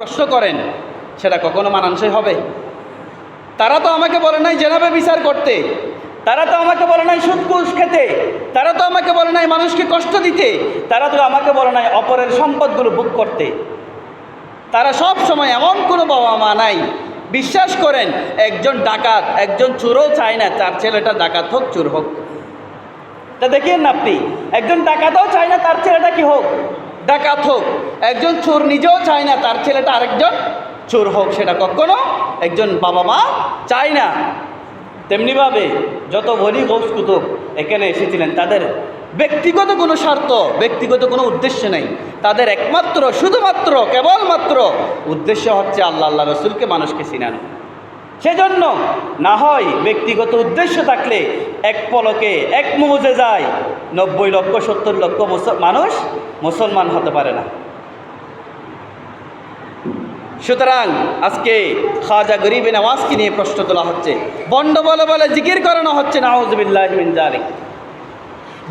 প্রশ্ন করেন, সেটা কখনো মানানসই হবে? তারা তো আমাকে বলে নাই জেনাবে বিচার করতে। তারা তো আমাকে বলে নাই সুদকুশ খেতে। তারা তো আমাকে বলে নাই মানুষকে কষ্ট দিতে। তারা তো আমাকে বলে নাই অপরের সম্পদগুলো বুক করতে। তারা সব সময় এমন কোনো বাবা মা নাই। বিশ্বাস করেন, একজন ডাকাত, একজন চোরও চায় না, তার ছেলেটা ডাকাত হোক, চোর হোক। তা দেখিয়েন না আপনি, একজন ডাকাতও চায় না তার ছেলেটা কি হোক? ডাকাত হোক, একজন চোর নিজেও চায় না, তার ছেলেটা আরেকজন চোর হোক, সেটা কখনো একজন বাবা মা চায় না। তেমনিভাবে যত বলি গৌস কুতুব এখানে এসেছিলেন, তাদের ব্যক্তিগত কোনো স্বার্থ, ব্যক্তিগত কোনো উদ্দেশ্য নেই। তাদের একমাত্র, শুধুমাত্র, কেবলমাত্র উদ্দেশ্য হচ্ছে আল্লাহ আল্লাহ রসুলকে মানুষকে চিনানো। সেজন্য না হয় ব্যক্তিগত উদ্দেশ্য থাকলে এক পলকে এক মৌজে যায়। নব্বই লক্ষ, সত্তর লক্ষ মানুষ মুসলমান হতে পারে না। সুতরাং আজকে খাজা গরিবে নামাজকে নিয়ে প্রশ্ন তোলা হচ্ছে। বন্ড বলে বলে জিকির করানো হচ্ছে, নাউজবিল্লাহ মিন জালিক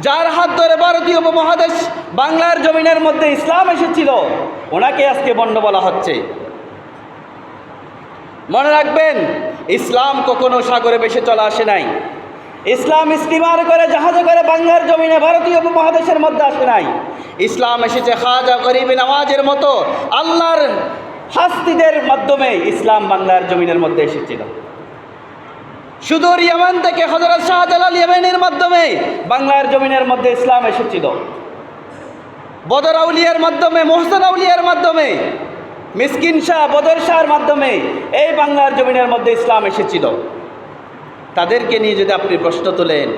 যার হাত ধরে ভারতীয় উপমহাদেশ বাংলার জমিনের মধ্যে ইসলাম এসেছিল, ওনাকে আজকে বন্ড বলা হচ্ছে। মনে রাখবেন, ইসলাম কখনো সাগরে বেশে চলে আসে নাই। ইসলাম স্টিমার করে, জাহাজে করে, বাংলার জমিনে, ভারতীয় উপমহাদেশের মধ্যে আসে নাই। ইসলাম এসেছে খাজা গরিব নামাজের মতো, আল্লাহর হাস্তিদের মাধ্যমে ইসলাম বাংলার জমিনের মধ্যে এসেছিল। সুদূর ইয়ামান থেকে হজরত শাহজালাল ইয়েমেনের মাধ্যমে বাংলার জমিনের মধ্যে ইসলাম এসেছিল। বদর আউলিয়ার মাধ্যমে, মোহসেন আউলিয়ার মাধ্যমে মিসকিন শাহ বদর শাহর মাধ্যমে এই বাংলার জমিনের মধ্যে ইসলাম এসেছিল। তাদেরকে নিয়ে যদি আপনি প্রশ্ন তোলেন,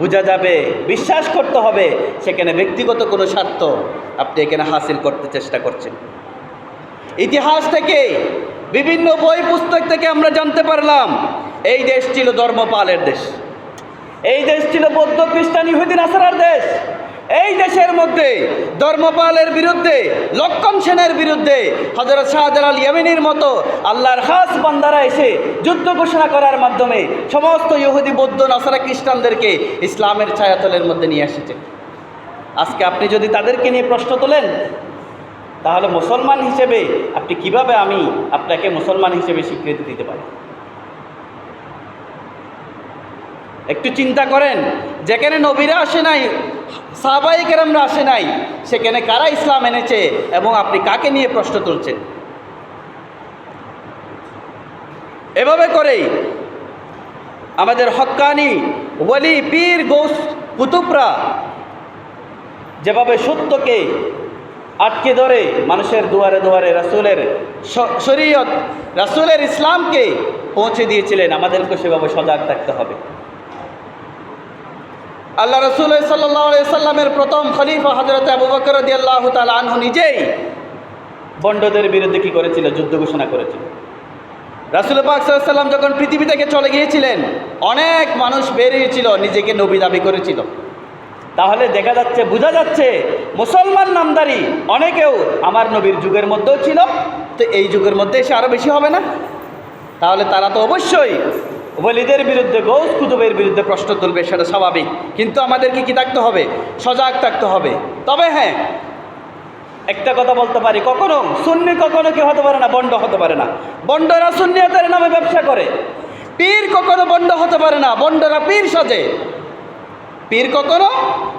বোঝা যাবে, বিশ্বাস করতে হবে, সেখানে ব্যক্তিগত কোনো স্বার্থ আপনি এখানে হাসিল করতে চেষ্টা করছেন। ইতিহাস থেকে, বিভিন্ন বই পুস্তক থেকে আমরা জানতে পারলাম, এই দেশ ছিল ধর্মপালের দেশ। এই দেশ ছিল বৌদ্ধ খ্রিস্টান ইহুদিন আসারার দেশ। এই দেশের মধ্যে ধর্মপালের বিরুদ্ধে, লক্ষণ সেনের বিরুদ্ধে হজরত শাহজালাল ইয়ামিনীর মতো আল্লাহর খাস বান্দারা এসে যুদ্ধ ঘোষণা করার মাধ্যমে সমস্ত ইহুদি, বৌদ্ধ, নাসারা খ্রিস্টানদেরকে ইসলামের ছায়াতলের মধ্যে নিয়ে এসেছে। আজকে আপনি যদি তাদেরকে নিয়ে প্রশ্ন তোলেন, তাহলে মুসলমান হিসেবে আপনি কীভাবে আমি আপনাকে মুসলমান হিসেবে স্বীকৃতি দিতে পারি? একটু চিন্তা করেন, যেখানে নবীরা আসে নাই সাহাবাই কেরামরা আসে নাই। সেখানে কারা ইসলাম এনেছে এবং আপনি কাকে নিয়ে প্রশ্ন তুলছেন? এভাবে করেই আমাদের হক্কানি ওলি পীর, গোস, কুতুবরা যেভাবে সত্যকে আটকে ধরে মানুষের দুয়ারে দুয়ারে রাসুলের শরীয়ত, রাসুলের ইসলামকে পৌঁছে দিয়েছিলেন আমাদেরকে সেভাবে সজাগ থাকতে হবে। আল্লাহ রসুল সাল্লাহ সাল্লামের প্রথম খলিফা হজরত আবু বকর আল্লাহ আনহু নিজেই বন্ডদের বিরুদ্ধে কী করেছিল? যুদ্ধ ঘোষণা করেছিল। রাসুল পাক সাল্লাম যখন পৃথিবী থেকে চলে গিয়েছিলেন, অনেক মানুষ বেরিয়েছিল নিজেকে নবী দাবি করেছিল। তাহলে দেখা যাচ্ছে, বোঝা যাচ্ছে মুসলমান নামদারি অনেকেও আমার নবীর যুগের মধ্যেও ছিল, তো এই যুগের মধ্যে এসে আরও বেশি হবে না? তাহলে তারা তো অবশ্যই ওলিদের বিরুদ্ধে, গৌস কুতুবের বিরুদ্ধে প্রশ্ন তুলবে, সেটা স্বাভাবিক। কিন্তু আমাদেরকে কি থাকতে হবে? সজাগ থাকতে হবে। তবে হ্যাঁ একটা কথা বলতে পারি, কখনো সুন্নি কখনো কি হতে পারে না, বন্ড হতে পারে না। বন্ডরা সুন্নিয়তের নামে ব্যবসা করে। পীর কখনো বন্ড হতে পারে না, বন্ডরা পীর সাজে। পীর কখনো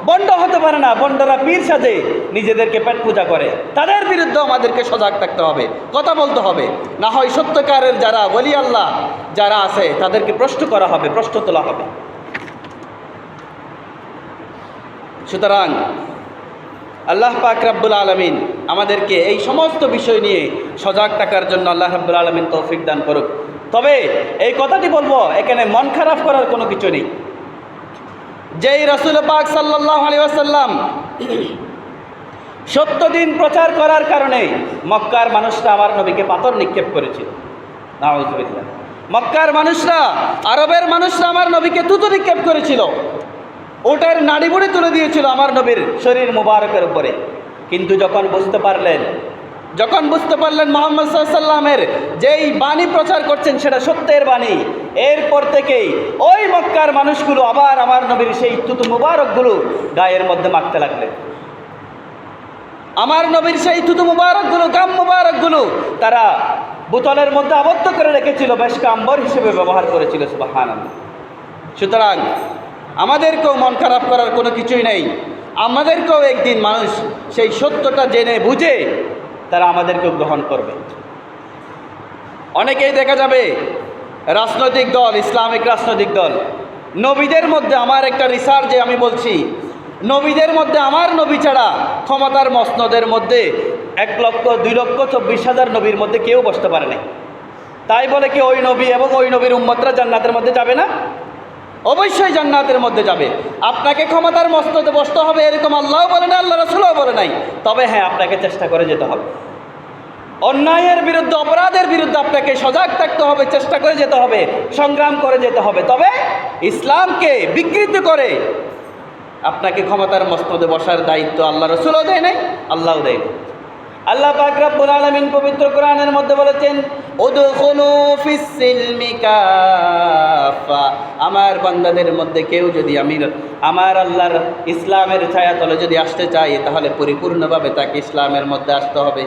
বন্ড হতে পারে না, বন্ডরা পীর সাজে নিজেদেরকে পেট পূজা করে। তাদের বিরুদ্ধে আমাদেরকে সজাগ থাকতে হবে, কথা বলতে হবে। না হয় সত্যকারের যারা বলি আল্লাহ যারা আছে, তাদেরকে প্রশ্ন করা হবে, প্রশ্ন তোলা হবে। সুতরাং আল্লাহ পাক রাব্বুল আলমিন আমাদেরকে এই সমস্ত বিষয় নিয়ে সজাগ থাকার জন্য আল্লাহ রাব্বুল আলমিন তৌফিক দান করুক। তবে এই কথাটি বলব, এখানে মন খারাপ করার কোনো কিছু নেই। যেই রসুল পাক সাল্লাহ আলী আসাল্লাম সত্য দিন প্রচার করার কারণে মক্কার মানুষরা আমার নবীকে পাথর নিক্ষেপ করেছিল। মক্কার মানুষরা, আরবের মানুষরা আমার নবীকে তুতু নিক্ষেপ করেছিল। ওটার নাড়িবুড়ি তুলে দিয়েছিল আমার নবীর শরীর মুবারকের উপরে। কিন্তু যখন বুঝতে পারলেন যখন বুঝতে পারলেন মোহাম্মদ সাল্লামের যেই বাণী প্রচার করছেন সেটা সত্যের বাণী, এরপর থেকেই ওই মক্কার মানুষগুলো আবার আমার নবীর সেই তুতু মুবারকগুলো গায়ের মধ্যে মাখতে লাগলেন। আমার নবীর সেই থুতু মুবারকগুলো, গাম মুবারকগুলো তারা বোতলের মধ্যে আবদ্ধ করে রেখেছিল, বেশ কাম্বর হিসেবে ব্যবহার করেছিল সুবাহান সুতরাং আমাদেরকেও মন খারাপ করার কোনো কিছুই নেই। আমাদেরকেও একদিন মানুষ সেই সত্যটা জেনে বুঝে তারা আমাদেরকেও গ্রহণ করবে। অনেকেই দেখা যাবে, রাজনৈতিক দল, ইসলামিক রাজনৈতিক দল, নবীদের মধ্যে আমার একটা রিসার্চে আমি বলছি, নবীদের মধ্যে আমার নবী ছাড়া ক্ষমতার মসনদের মধ্যে এক লক্ষ, দুই লক্ষ, চব্বিশ হাজার নবীর মধ্যে কেউ বসতে পারে নাই। তাই বলে কি ওই নবী এবং ওই নবীর উম্মতরা জান্নাতের মধ্যে যাবে না? অবশ্যই জান্নাতের মধ্যে যাবে। আপনাকে ক্ষমতার মস্ততে বসতে হবে, এরকম আল্লাহ বলে না আল্লাহ রসুলও বলে নাই। তবে হ্যাঁ আপনাকে চেষ্টা করে যেতে হবে। অন্যায়ের বিরুদ্ধে, অপরাধের বিরুদ্ধে আপনাকে সজাগ থাকতে হবে, চেষ্টা করে যেতে হবে, সংগ্রাম করে যেতে হবে। তবে ইসলামকে বিকৃত করে আপনাকে ক্ষমতার মস্তদে বসার দায়িত্ব আল্লাহ রসুলও দেয় নাই, আল্লাহও দেয় আল্লাহ পাক রব্বুল আলামিন পবিত্র কোরআনের মধ্যে বলেছেন আমার বান্দাদের মধ্যে কেউ যদি আমি আমার আল্লাহর ইসলামের ছায়াতলে যদি আসতে চাই, তাহলে পরিপূর্ণভাবে তাকে ইসলামের মধ্যে আসতে হবে।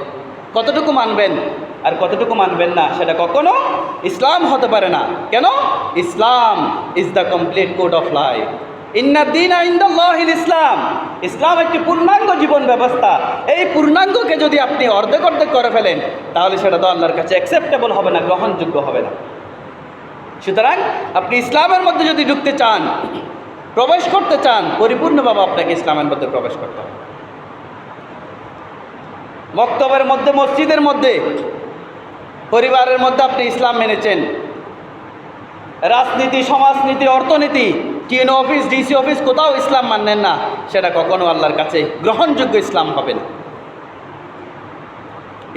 কতটুকু মানবেন? আর কতটুকু মানবেন না, সেটা কখনো ইসলাম হতে পারে না। কেন? Islam is the complete code of life ইসলাম। ইসলাম একটি পূর্ণাঙ্গ জীবন ব্যবস্থা। এই পূর্ণাঙ্গকে যদি আপনি অর্ধেক অর্ধেক করে ফেলেন, তাহলে সেটা তো আল্লাহর কাছে অ্যাকসেপ্টেবল হবে না, গ্রহণযোগ্য হবে না। সুতরাং আপনি ইসলামের মধ্যে যদি ঢুকতে চান, প্রবেশ করতে চান, পরিপূর্ণভাবে আপনাকে ইসলামের মধ্যে প্রবেশ করতে হবে। মক্তবের মধ্যে, মসজিদের মধ্যে, পরিবারের মধ্যে আপনি ইসলাম মেনেছেন। রাজনীতি, সমাজনীতি, অর্থনীতি টিএনও অফিস, ডিসি অফিস, কোথাও ইসলাম মানেন না। সেটা কখনো আল্লাহর কাছে গ্রহণযোগ্য ইসলাম হবে না।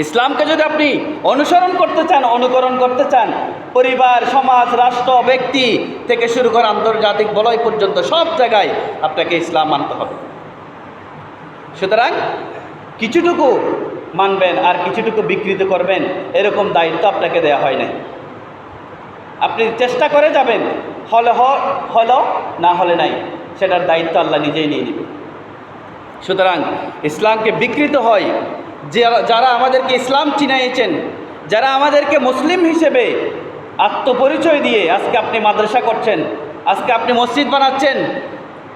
ইসলামকে যদি আপনি অনুসরণ করতে চান, অনুকরণ করতে চান, পরিবার, সমাজ, রাষ্ট্র, ব্যক্তি থেকে শুরু করে আন্তর্জাতিক বলয় পর্যন্ত সব জায়গায় আপনাকে ইসলাম মানতে হবে। সুতরাং কিছুটুকু মানবেন আর কিছুটুকু বিকৃত করবেন, এরকম দায়িত্ব আপনাকে দেওয়া হয় নাই। আপনি চেষ্টা করে যাবেন হলে হলো, না হলে নাই। সেটার দায়িত্ব আল্লাহ নিজেই নিয়ে নেবে। সুতরাং ইসলামকে বিকৃত হয় যে, যারা আমাদেরকে ইসলাম চিনাইয়েছেন যারা আমাদেরকে মুসলিম হিসেবে আত্মপরিচয় দিয়ে আজকে আপনি মাদ্রাসা করছেন, আজকে আপনি মসজিদ বানাচ্ছেন,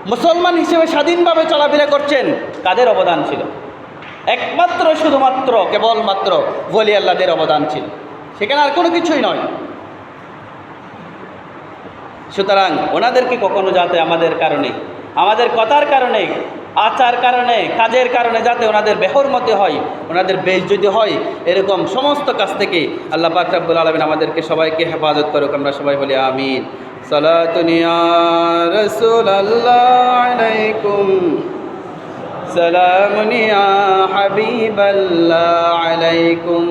মুসলমান হিসেবে স্বাধীনভাবে চলাফেরা করছেন তাদের অবদান ছিল? একমাত্র, শুধুমাত্র, কেবলমাত্র বলি আল্লাহদের অবদান ছিল। সেখানে আর কোনো কিছুই নয়। সুতরাং ওনাদেরকে কখনো যাতে আমাদের কারণে, আমাদের কথার কারণে, আচার কারণে, কাজের কারণে যাতে ওনাদের বেহর মতে হয়, ওনাদের বেশ যদি হয়, এরকম সমস্ত কাজ থেকে আল্লাহ পাক রাব্বুল আলমিন আমাদেরকে সবাইকে হেফাজত করুক, আমরা সবাই বলি আমিন। সালাতুনিয়া রসুল আল্লাহ আলাইকুম। সালামুনিয়া হাবিবাল্লাহ আলাইকুম।